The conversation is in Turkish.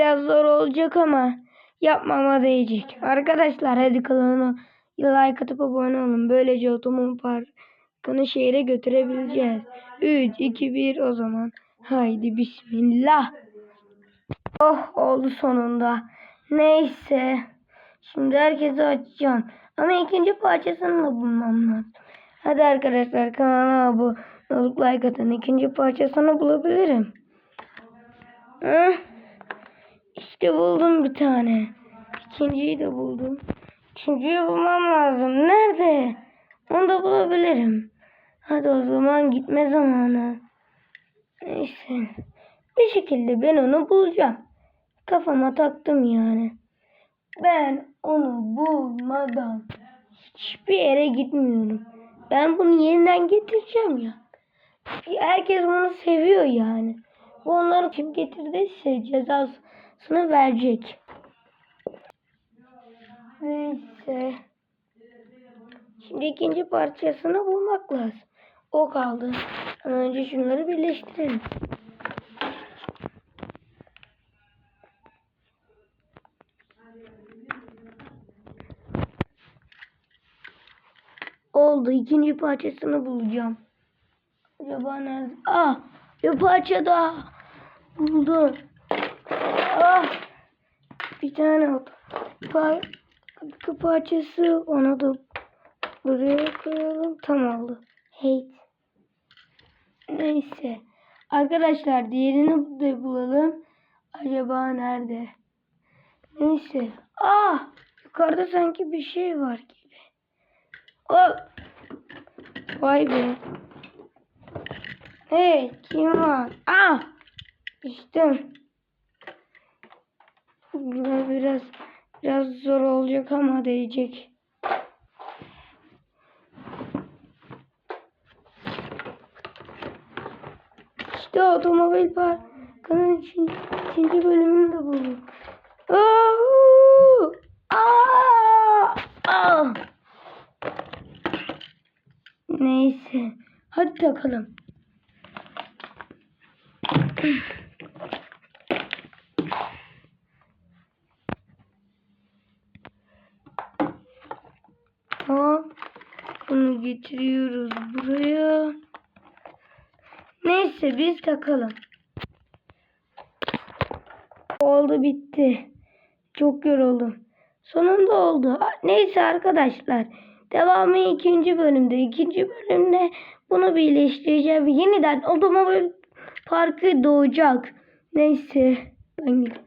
Biraz zor olacak ama yapmama değecek. Arkadaşlar hadi kanalına like atıp abone olun. Böylece otomobil parkını şehre götürebileceğiz. 3, 2, 1 o zaman. Haydi bismillah. Oh oldu sonunda. Neyse. Şimdi herkese açacağım. Ama ikinci parçasını da bulmam lazım. Hadi arkadaşlar kanala abone olup like atın. İkinci parçasını bulabilirim. Hı? İşte buldum bir tane. İkinciyi de buldum. Üçüncüyü bulmam lazım. Nerede? Onu da bulabilirim. Hadi o zaman gitme zamanı. Neyse. Bir şekilde ben onu bulacağım. Kafama taktım yani. Ben onu bulmadan hiçbir yere gitmiyorum. Ben bunu yeniden getireceğim ya. Herkes bunu seviyor yani. Bu onları kim getirdiyse cezasını verecek. Neyse. Şimdi ikinci parçasını bulmak lazım. O kaldı. Önce şunları birleştirelim. Oldu. İkinci parçasını bulacağım. Acaba nerede? Ah! Bir parça daha. Buldum. Ah! Bir tane oldu. Par bir parçası. Onu da buraya koyalım. Tam oldu. Hey. Neyse. Arkadaşlar diğerini de bulalım. Acaba nerede? Neyse. Ah! Yukarıda sanki bir şey var gibi. Oh! Vay be. Hey kim var? Ah! İşte. Bunlar biraz biraz zor olacak ama değecek. İşte otomobil parkının için, ikinci bölümünü de buldum. Neyse. Hadi takalım. Bunu getiriyoruz buraya. Neyse biz takalım. Oldu bitti. Çok yoruldum. Sonunda oldu. Neyse arkadaşlar. Devamı ikinci bölümde. İkinci bölümde bunu birleştireceğim. Yeniden otomobil parkı doğacak. Neyse. Ben gidiyorum.